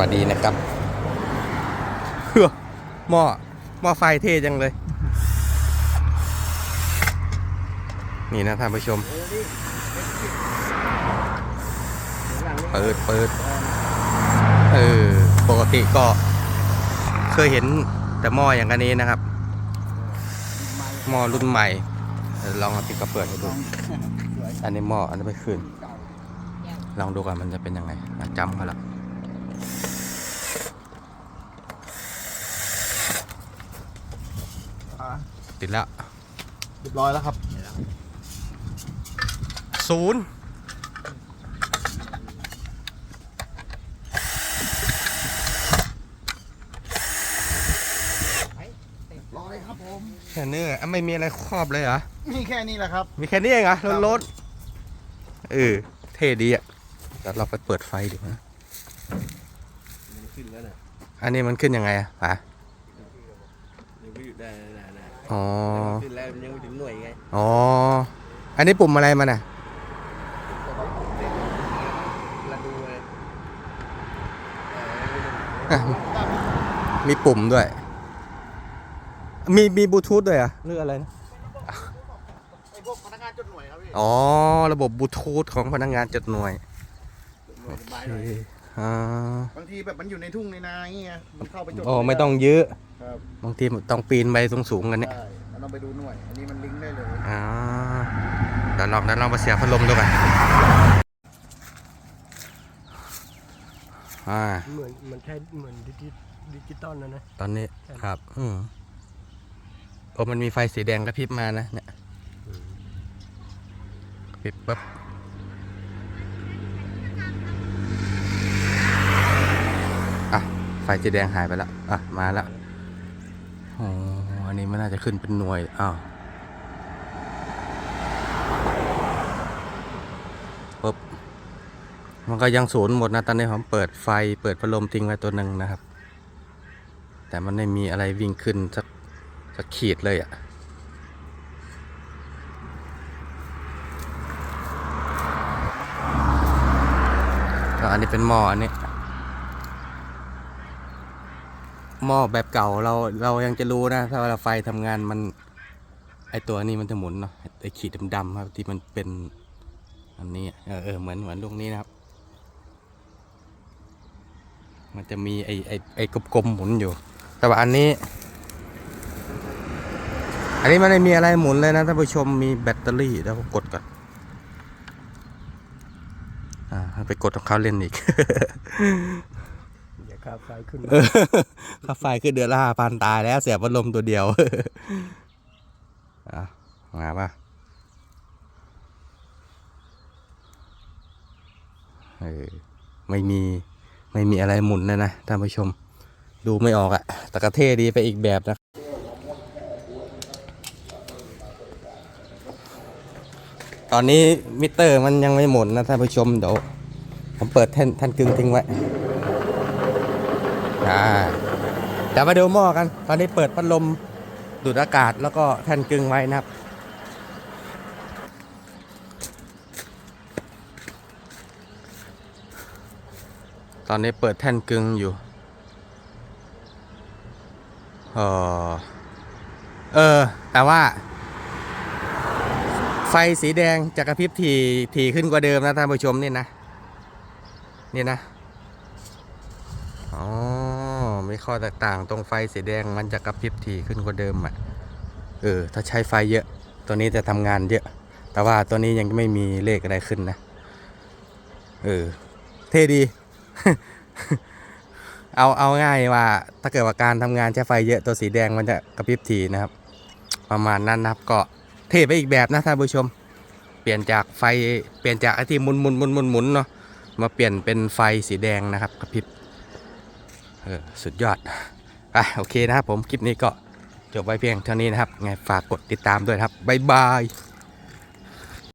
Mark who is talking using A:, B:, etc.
A: วัสดีนะครับเฮ้อหม้อหม้อไฟเท่จังเลย นี่นะท่านผู้ชม เปิดเปิดเออปกติก็เคยเห็นแต่หม้ออย่างอันนี้นะครับหม้อรุ่นใหม่ ลองเอาติ๊กระเปิดให้ดู อันนี้หม้ออันนี้ไม่ขึ้นลองดูก่อนมันจะเป็นยังไงจำเขาละ ติดแล้ว
B: เรียบร้อยแล้วครับ
A: ศูนย์
B: ร้อยครับผม
A: แค่นี้อะไม่มีอะไรครอบเลยเหรอ
B: มีแค่นี้แหละครับ
A: มีแค่นี้เองเหรอ
B: ครับ
A: รถๆเออเท่ดีอะเดี๋ยวเราไปเปิดไฟดูนะ
C: ขึ้นแล้วนะ
A: อันนี้มันขึ้นยังไงอะป่ะ
C: ยังไม่หยุดได้นะนะ
A: อ๋อ
C: ขึ้นแล้วมันยังไม่ถึงหน่วยไง
A: อ๋อ อันนี้ปุ่มอะไรมันอะ
C: ระดูเลย
A: อะมีปุ่มด้วย มีมีบลูทูธด้วยเหรอะหรืออะไรนะ
B: ไอพวกพนักงานจดหน่วยครับพี่
A: อ๋อ ระบบบลูทูธของพนักงานจดหน่วย
C: หน่วยสบาย
A: โอ
C: หน่อย
A: เคอ่า
B: บางทีแบบมันอยู่ในทุ่งในนาอย่างเงี้ยมันเข้าไปจด
A: โอ้ไม่ต้องยื้อ
B: ครับ
A: บางทีต้องปีนไปสูงๆกันเนี่ย
B: ใช่มันต้องไปดูหน่วย อันนี้มันลิงก์ได้เลย
A: อ่าเดี๋ยวลองเดี๋ยวลองมาเสียบพัดลมดูกันอ่า
D: เหมือนมันใช่เหมือนดิจิดิจิตอลนะนะ
A: ตอนนี้ครับ อืมโอ้มันมีไฟสีแดงกระพริบมานะ เนี่ยกระพริบปั๊บอะ ไฟสีแดงหายไปแล้ว อะ มาแล้ว อ๋อ อันนี้มันน่าจะขึ้นเป็นหน่วย อ้าวปุ๊บมันก็ยังศูนย์หมดนะ ตอนนี้ผมเปิดไฟ เปิดพัดลมทิ้งไว้ตัวหนึ่งนะครับ แต่มันไม่มีอะไรวิ่งขึ้นสักสักขีดเลยอะ่ะอันนี้เป็นหม้ออันนี้ หม้อแบบเก่าเราเรายังจะรู้นะถ้าเวลาไฟทำงานมันไอตัวนี้มันจะหมุนเนาะไอขีดดำๆครับที่มันเป็นอันนี้เออเออเหมือนเหมือนลูกนี้นะครับ มันจะมีไอไอไอกลมๆหมุนอยู่ แต่ว่าอันนี้ อันนี้มันไม่มีอะไรหมุนเลยนะท่านผู้ชมมีแบตเตอรี่แล้วกดก่อนอ่าไปกดของเขาเล่นอีก
D: ค่าไฟขึ้น
A: เออค่าไฟขึ้นเดือนละห้าพันตายแล้วเสียพัดลมตัวเดียวอะมาป่ะเออไม่มีไม่มีอะไรหมุนเลยนะท่านผู้ชม ดูไม่ออกอะต่กะเท่ดีไปอีกแบบนะตอนนี้มิเตอร์มันยังไม่หมุนนะท่านผู้ชมเดี๋ยวผมเปิดแท่นแท่นกึ่งทิ้งไว้ อ่าเดี๋ยวมาดูหม้อกัน ตอนนี้เปิดพัดลมดูดอากาศแล้วก็แท่นกึ่งไว้นะครับ ตอนนี้เปิดแท่นกึ่งอยู่ เออเออ แต่ว่า ไฟสีแดงจะกระพริบทีทีขึ้นกว่าเดิมนะท่านผู้ชมนี่นะ นี่นะ อ๋อ มีข้อแตกต่างตรงไฟสีแดงมันจะกระพริบถี่ขึ้นกว่าเดิมอะ เออ ถ้าใช้ไฟเยอะ ตัวนี้จะทำงานเยอะ แต่ว่าตัวนี้ยังไม่มีเลขอะไรขึ้นนะ เออ เท่ดี เอา เอาง่ายว่า ถ้าเกิดว่าการทำงานใช้ไฟเยอะตัวสีแดงมันจะกระพริบถี่นะครับ ประมาณนั้นนะครับก็เท่ไปอีกแบบนะท่านผู้ชม เปลี่ยนจากไฟ เปลี่ยนจากไอที่หมุนหมุนหมุนหมุนหมุนเนาะ มาเปลี่ยนเป็นไฟสีแดงนะครับกระพริบ เออสุดยอดอะโอเคนะครับผมคลิปนี้ก็จบไว้เพียงเท่านี้นะครับไงฝากกดติดตามด้วยครับบ๊ายบาย